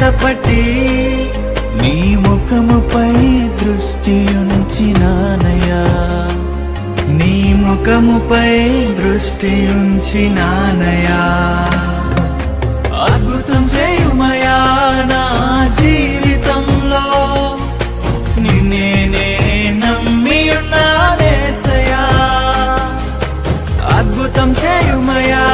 చేతపట్టి నీ ముఖముపై దృష్టి ఉంచినానయా నీ ముఖముపై దృష్టి ఉంచినానయా అద్భుతం చేయుమయా నా జీవితంలో. నిన్నేనే నమ్మి ఉన్నానేసయా అద్భుతం చేయుమయా